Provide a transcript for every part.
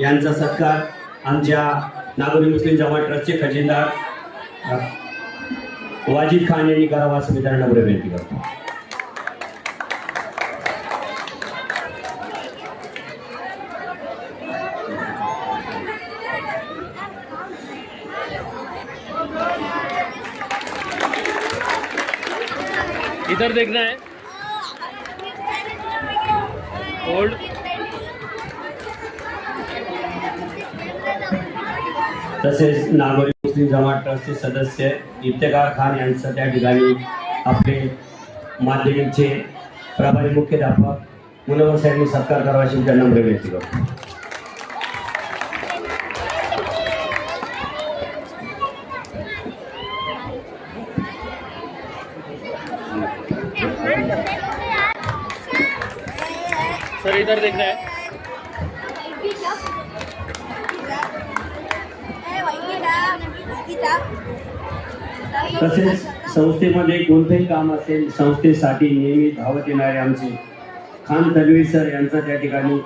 यांचा सत्कार आमच्या नागोरी मुस्लिम जमात ट्रस्टचे खजिनदार वाजिद खान यांनी करावा असं मित्रांना विनंती करतो. इधर देखना है। होल्ड तसेच नागोरी मुस्लिम जमात ट्रस्टचे सदस्य इफ्तेकार खान यांचं त्या ठिकाणी आपले माध्यमिकचे प्रभारी मुख्याध्यापक मुनवर साहेबांनी सत्कार करावा अशी त्यांना विनंती करतो. सर इधर देख रहे हैं। तसेच संस्थेमध्ये कोणतेही काम असेल संस्थेसाठी नेहमी धावत येणारे आमचे खान तन्वीर सर यांचा त्या ठिकाणी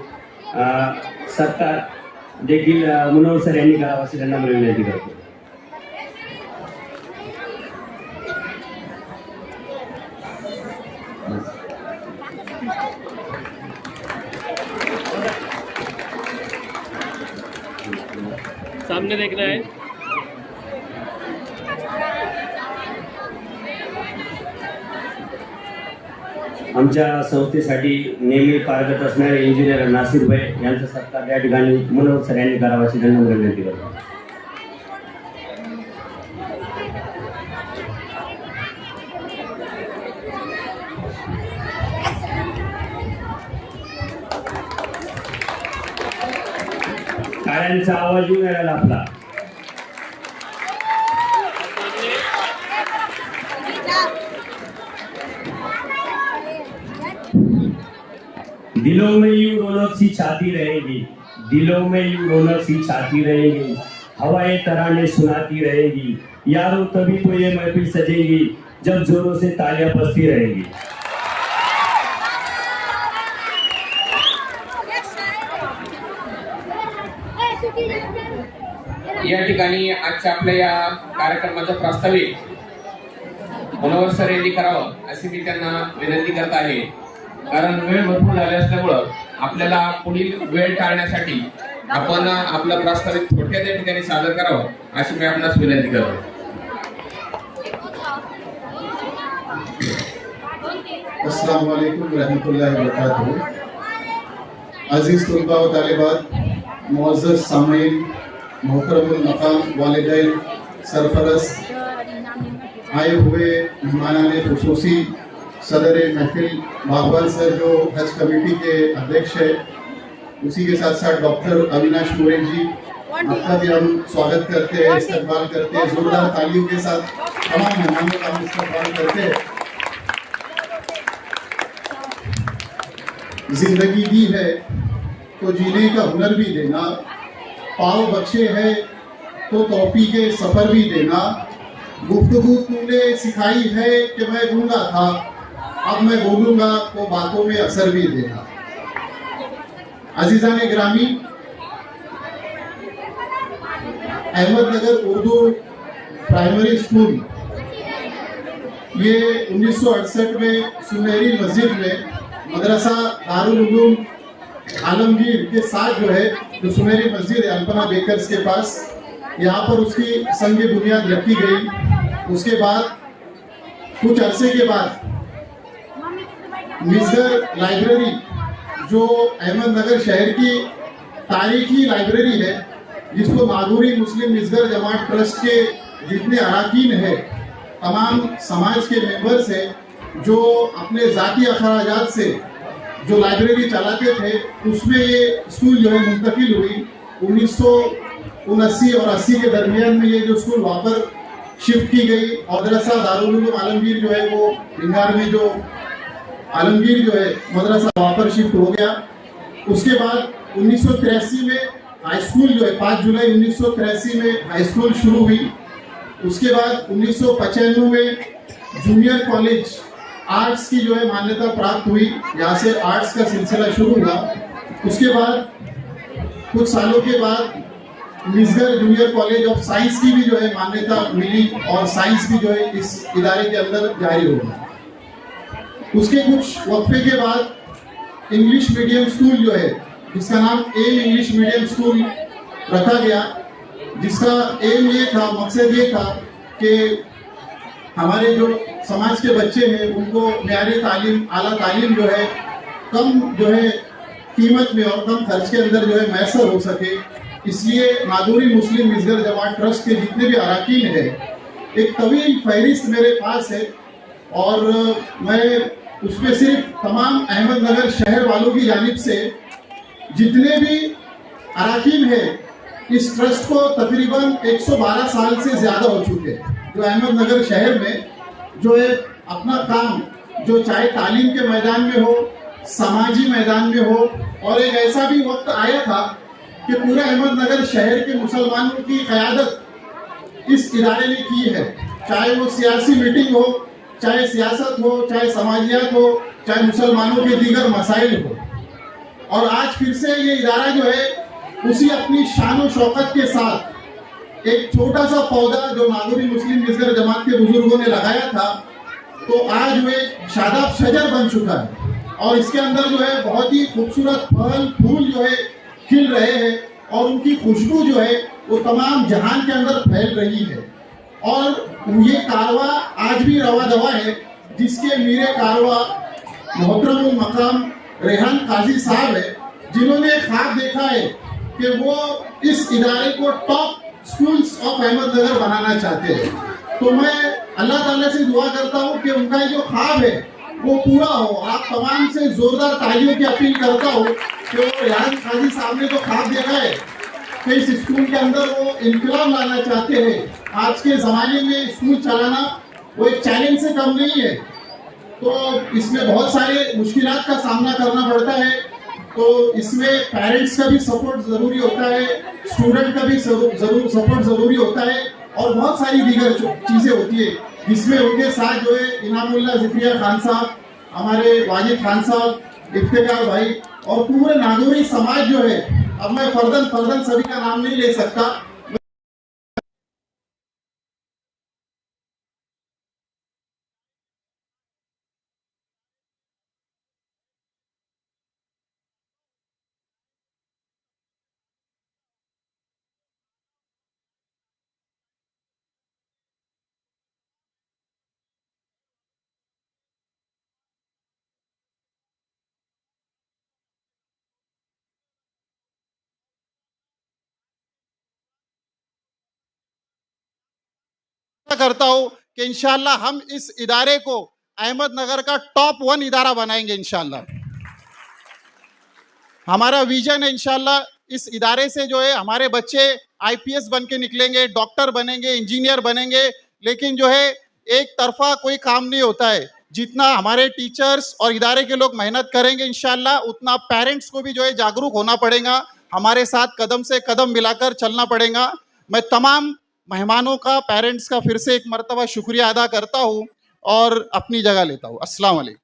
अ, सत्कार देखील मनोहर सर यांनी करावा अशी त्यांना मी विनंती करतो आमच्या संस्थेसाठी नेहमी कार्यरत असणारे इंजिनियर नासिर भाई यांचा सत्कार या ठिकाणी मनोहर सर यांनी करावा अशी त्यांना विनंती करतो टाळ्यांचा आवाज येऊन राहिला आपला. दिलों में यूं रौनक सी छाती रहेगी दिलों में यूं रौनक सी छाती रहेगी हवाएं तराने सुनाती रहेगी यारों तभी तो ये महफिल सजेगी जब जोरों से तालियां बजती रहेगी। या ठिकाणी आजच्या आपल्या या कार्यक्रमाचं प्रास्ताविक मनोहर सर यांनी करावं अशी मी त्यांना विनंती करत आहे. कारण वेळ भरपूर झाली असल्यामुळं आपल्याला पुढील वेळ टाळण्यासाठी आपण आपला प्रास्ताविक थोडक्यात या ठिकाणी सादर करावं अशी मी आपणास विनंती करतो. अस्सलाम वालेकुम रहमतुल्लाहि व बरकातहू अजीज तलबा व तालिबात मुअज़्ज़ज़ सामीन मोहतरमुल मकाम वालिदैन सरफरस्त आए हुए मेहमान खसूसी सदर महफिल बागवान सर जो हज कमेटी के अध्यक्ष है उसी के साथ साथ डॉक्टर अविनाश मोरे जी आपका भी हम स्वागत करते हैं इस्तकबाल करते हैं जोरदार तालियों के साथ तमाम मेहमानों का हम इस्तकबाल करते हैं। ज़िंदगी दी है तो जीने का हुनर भी देना पाव बख्शे है तो तोफी के सफ़र भी देना। गुफ्तगू तूने सिखाई है कि मैं गूँगा था अब मैं बोलूँगा तो बातों में असर भी देना। अजीजा ने ग्रामी अहमदनगर उर्दू प्राइमरी स्कूल, ये 1968 में सुनहरी मस्जिद में मदरसा दारुल उलूम आलमगीर के साथ जो है, जो सुनहरी मस्जिद है, अल्पना बेकर्स के पास, यहाँ पर उसकी संग बुनियाद रखी गई। उसके बाद, कुछ अरसे के बाद मिसर लाइब्रेरी, जो अहमदनगर शहर की तारीखी लाइब्रेरी है, जिसको माधुरी मुस्लिम मिसगर जमात ट्रस्ट के जितने अरकान है, तमाम समाज के मेंबर्स हैं, जो अपने ज़ाती अखराज से जो लाइब्रेरी चलाते थे, उसमें ये स्कूल जो है मुंतकिल हुई। उन्नीस सौ और अस्सी के दरमियान में ये जो स्कूल वहाँ पर शिफ्ट की गई मदरसा दारुल आलमगीर जो है वो भिंगार में जो आलमगीर जो है, मदरसा वहाँ पर शिफ्ट हो गया। उसके बाद उन्नीस सौ तिरासी में हाई स्कूल जो है, पाँच जुलाई उन्नीस सौ तिरासी में हाई स्कूल शुरू हुई। उसके बाद उन्नीस में जूनियर कॉलेज आर्ट्स की जो है मान्यता प्राप्त हुई। यहाँ से आर्ट्स का सिलसिला शुरू हुआ। उसके बाद कुछ सालों के बाद मिसगर जूनियर कॉलेज ऑफ़ साइंस की भी जो है मान्यता मिली और साइंस भी जो है इस इदारे के अंदर जारी होगा उसके कुछ वक्फे के बाद इंग्लिश मीडियम स्कूल जो है, जिसका नाम एम इंग्लिश मीडियम स्कूल रखा गया, जिसका एम ये था, मकसद ये था कि हमारे जो समाज के बच्चे हैं, उनको न्यारी तालीम, आला तालीम जो है, कम जो है कीमत में और कम खर्च के अंदर जो है मैसर हो सके। इसलिए माधुरी मुस्लिम मिसगर जमात ट्रस्ट के जितने भी अरकान हैं, एक तवील फहरिस्त मेरे पास है और मैं उसमें सिर्फ़ तमाम अहमदनगर शहर वालों की जानिब से जितने भी अरकान है, इस ट्रस्ट को तकरीबन 112 साल से ज़्यादा हो चुके हैं। जो अहमदनगर शहर में जो एक अपना काम, जो चाहे तालीम के मैदान में हो, समाजी मैदान में हो, और एक ऐसा भी वक्त आया था कि पूरे अहमदनगर शहर के मुसलमानों की क्यादत इस इदारे ने की है। चाहे वो सियासी मीटिंग हो चाहे सियासत हो, चाहे समाजियात हो, चाहे मुसलमानों के दीगर मसाइल हो। और आज फिर से ये इदारा जो है, उसी अपनी शान शौकत के साथ एक छोटा सा पौधा जो नागौरी मुस्लिम मिसगर जमात के बुज़ुर्गों ने लगाया था तो आज वे शादाब शजर बन चुका है। और इसके अंदर जो है, बहुत ही खूबसूरत फल, फूल जो है, खिल रहे हैं और उनकी खुशबू जो है, वो तमाम जहान के अंदर फैल रही है। और ये कारवा आज भी रवा दवा है, जिसके मीरे कारवा मोहतरम मकाम रेहान काजी साहब है, जिन्होंने ख्वाब देखा है कि वो इस इदारे को टॉप स्कूल्स ऑफ़ अहमदनगर बनाना चाहते हैं। तो मैं अल्लाह ताला से दुआ करता हूँ कि उनका जो ख्वाब है, वो पूरा हो। आप तमाम से जोरदार तालियों की अपील करता हूँ कि वो रेहान काजी साहब ने जो ख्वाब देखा है कि इस स्कूल के अंदर वो इनकलाब लाना चाहते हैं। आज के ज़माने में स्कूल चलाना वो एक चैलेंज से कम नहीं है। तो इसमें बहुत सारे मुश्किल का सामना करना पड़ता है। तो इसमें पेरेंट्स का भी सपोर्ट ज़रूरी होता है स्टूडेंट का भी ज़रूर सपोर्ट ज़रूरी होता है और बहुत सारी दीगर चीज़ें होती है। जिसमें उनके साथ जो है इनामुल्ला जिक्रिया खान साहब, हमारे वाजिद खान साहब इफ्तार भाई और पूरे नागौरी समाज जो है अब मैं फर्दन फर्दन सभी का नाम नहीं ले सकता। करता हूँ कि इंशाल्लाह हम इस इदारे को अहमदनगर का टॉप वन इदारा बनाएँगे इंशाल्लाह। हमारा विजन है इंशाल्लाह इस इदारे से जो है हमारे बच्चे आईपीएस बन के निकलेंगे, डॉक्टर बनेंगे, इंजीनियर बनेंगे, लेकिन जो है एक तरफा कोई काम नहीं होता है। जितना हमारे टीचर्स और इदारे के लोग मेहनत करेंगे इंशाल्लाह, उतना पेरेंट्स को भी जो है जागरूक होना पड़ेगा। हमारे साथ कदम से कदम मिलाकर चलना पड़ेगा। मैं तमाम मेहमानों का पेरेंट्स का फिर से एक मरतबा शुक्रिया अदा करता हूँ और अपनी जगह लेता हूँ। अस्सलाम वालेकुम।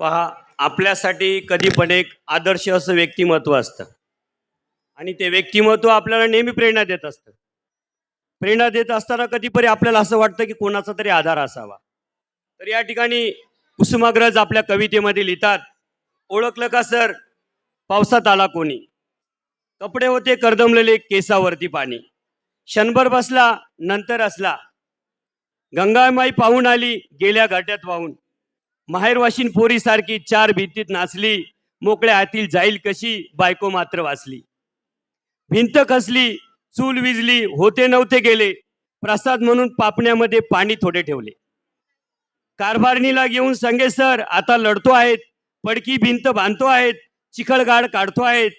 पहा आपल्यासाठी कधी पण एक आदर्श असं व्यक्तिमत्व असतं. आणि ते व्यक्तिमत्व आपल्याला नेहमी प्रेरणा देत असतं. प्रेरणा देत असताना कधीतरी आपल्याला असं वाटतं की कोणाचा तरी आधार असावा. तर या ठिकाणी कुसुमाग्रज आपल्या कवितेमध्ये लिहितात ओळखलं का सर? पावसात आला कोणी? कपडे होते करदमलेले केसावरती पाणी. क्षणभर बसला नंतर असला. गंगामाई पाहून आली गेल्या घाट्यात वाहून. माहेरवाशीन पोरीसारखी चार भिंतीत नाचली मोकळ्या हातील जाईल कशी बायको मात्र वाचली. भिंत खसली चूल विजली होते नव्हते गेले. प्रसाद म्हणून पापण्यामध्ये पाणी थोडे ठेवले. कारभारणीला घेऊन संगे सर आता लढतो आहेत. पडकी भिंत बांधतो आहेत चिखळगाड काढतो आहेत.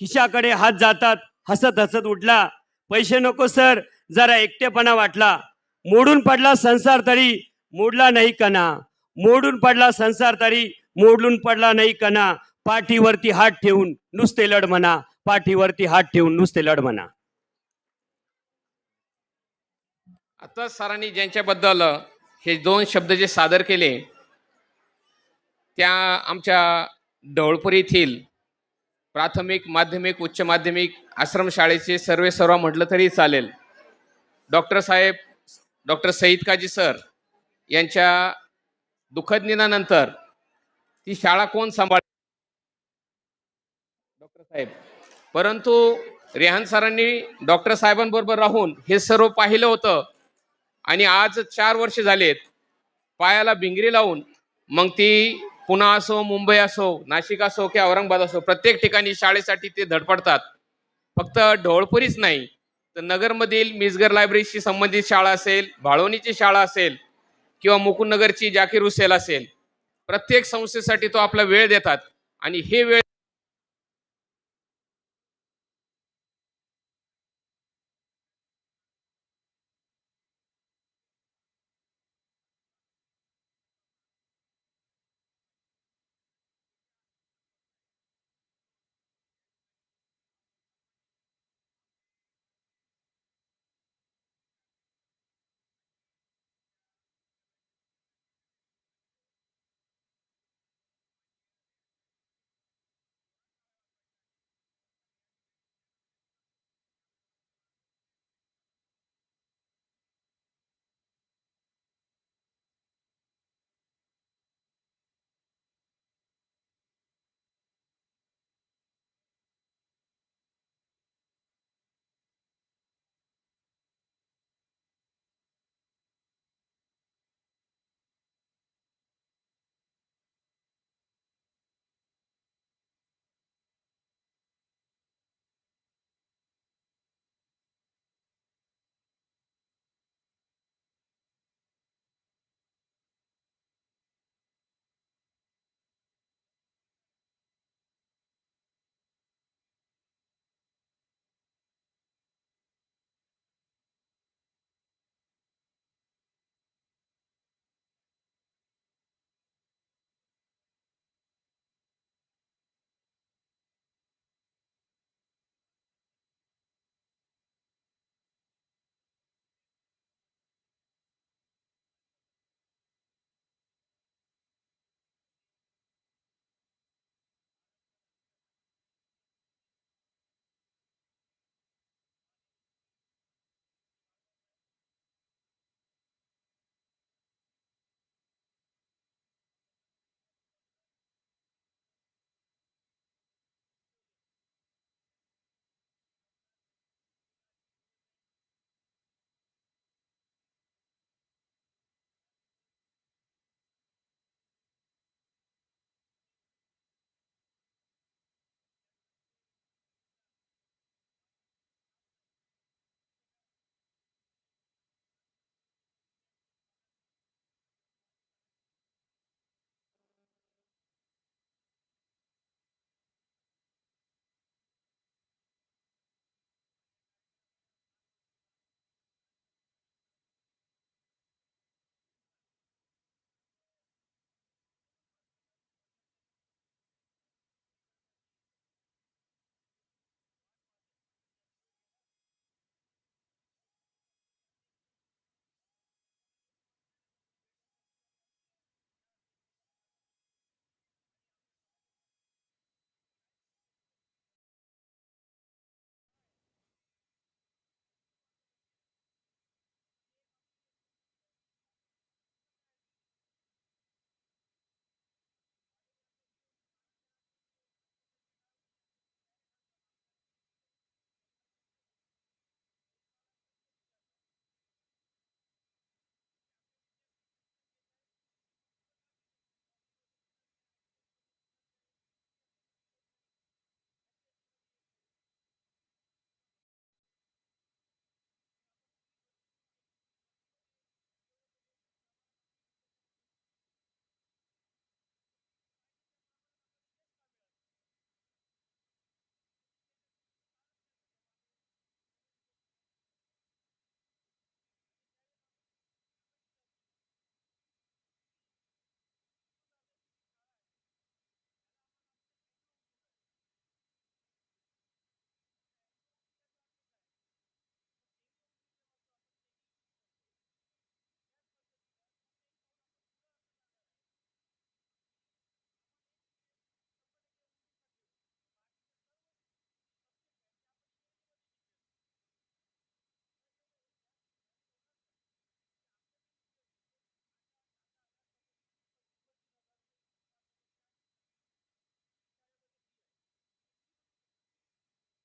खिशाकडे हात जातात हसत हसत उठला. पैसे नको सर जरा एकटेपणा वाटला. मोडून पडला संसार तरी मोडला नाही कणा. मोडून पडला संसार तरी मोडून पडला नाही कणा. पाठीवरती हात ठेवून नुसते लढ म्हणा. पाठीवरती हात ठेवून नुसते लढ म्हणा. आता सरांनी ज्यांच्याबद्दल हे दोन शब्द जे सादर केले त्या आमच्या ढवळपूर येथील प्राथमिक माध्यमिक उच्च माध्यमिक आश्रमशाळेचे सर्वे सर्व म्हटलं तरी चालेल. डॉक्टर साहेब डॉक्टर सईद काजी सर यांच्या दुःखद निनानंतर ती शाळा कोण सांभाळ? डॉक्टर साहेब परंतु रेहान सरांनी डॉक्टर साहेबांबरोबर राहून हे सर्व पाहिलं होतं आणि आज चार वर्ष झालेत. पायाला भिंगरी लावून मग ती पुणा असो मुंबई असो नाशिक असो किंवा औरंगाबाद असो प्रत्येक ठिकाणी शाळेसाठी ते धडपडतात. फक्त ढोळपुरीच नाही तर नगरमधील मिसगर लायब्ररीशी संबंधित शाळा असेल भाळवणीची शाळा असेल किंवा मुकुंदनगरची जाकीर हुसेल असेल प्रत्येक संस्थेसाठी तो आपला वेळ देतात. आणि हे वेळ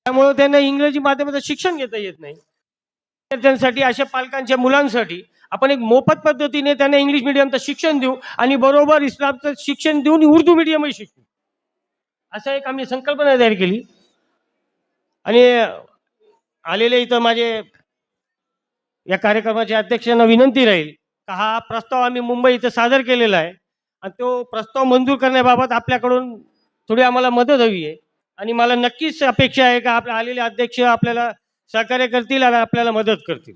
त्यामुळे त्यांना इंग्रजी माध्यमाचं शिक्षण घेता येत नाही. विद्यार्थ्यांसाठी अशा पालकांच्या मुलांसाठी आपण एक मोफत पद्धतीने त्यांना इंग्लिश मिडियमचं शिक्षण देऊ आणि बरोबर इस्लामचं शिक्षण देऊन उर्दू मिडियमही शिकू. असं एक आम्ही संकल्पना तयार केली. आणि आलेले इथं माझे या कार्यक्रमाच्या अध्यक्षांना विनंती राहील का हा प्रस्ताव आम्ही मुंबई इथं सादर केलेला आहे. आणि तो प्रस्ताव मंजूर करण्याबाबत आपल्याकडून थोडी आम्हाला मदत हवी आहे. आणि मला नक्कीच अपेक्षा आहे का आपले आलेले अध्यक्ष आपल्याला सहकार्य करतील आणि आपल्याला मदत करतील.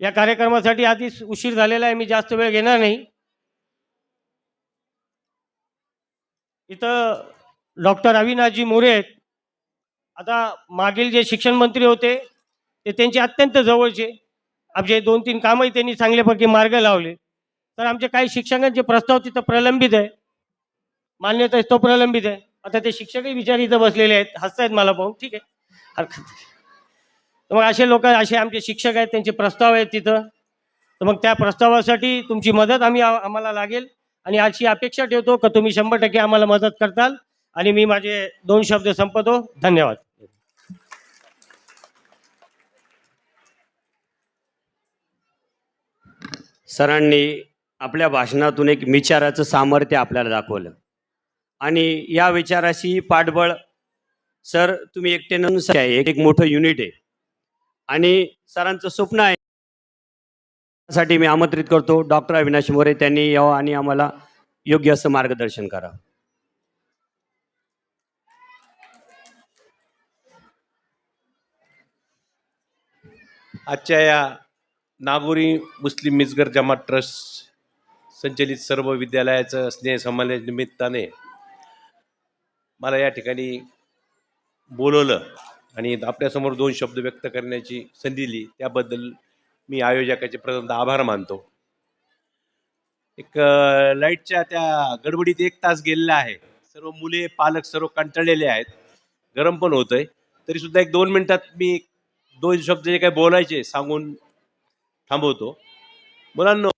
या कार्यक्रमासाठी आधीच उशीर झालेला आहे मी जास्त वेळ घेणार नाही. इथं डॉक्टर अविनाशजी मोरे आहेत. आता मागील जे शिक्षण मंत्री होते ते त्यांचे अत्यंत जवळचे. आमचे दोन तीन कामही त्यांनी चांगल्यापैकी मार्ग लावले. तर आमचे काही शिक्षकांचे प्रस्ताव तिथं प्रलंबित आहे. मान्यता आहे तो प्रलंबित आहे. आता ते शिक्षकही विचार इथं बसलेले आहेत. हसतायत मला पाहून. ठीक आहे. हरकत तर मग असे लोक असे आमचे शिक्षक आहेत त्यांचे प्रस्ताव आहेत तिथं. तर मग त्या प्रस्तावासाठी तुमची मदत आम्ही आम्हाला लागेल. आणि अशी अपेक्षा ठेवतो का तुम्ही शंभर टक्के आम्हाला मदत करताल. आणि मी माझे दोन शब्द संपतो धन्यवाद. सरांनी आपल्या भाषणातून एक विचाराचं सामर्थ्य आपल्याला दाखवलं. आणि या विचाराशी पाठबळ सर तुम्ही एकटे आहे एक एक मोठं युनिट आहे. आणि सरांचं स्वप्न आहे. साठी मी आमंत्रित करतो. डॉक्टर अविनाश मोरे त्यांनी यावं आणि आम्हाला योग्य असं मार्गदर्शन करावं आजच्या या नागोरी मुस्लिम मिसगर जमात ट्रस्ट संचलित सर्व विद्यालयाचं स्नेह संमेलन निमित्ताने मला या ठिकाणी बोलवलं आणि आपल्यासमोर दोन शब्द व्यक्त करण्याची संधी दिली. त्याबद्दल मी आयोजकाचे प्रथम आभार मानतो. एक लाईटच्या त्या गडबडीत एक तास गेलेला आहे. सर्व मुले पालक सर्व कंटाळलेले आहेत. गरम पण होत आहे तरीसुद्धा एक दोन मिनटात मी दोन शब्द जे काही बोलायचे सांगून थांबवतो. मुलांना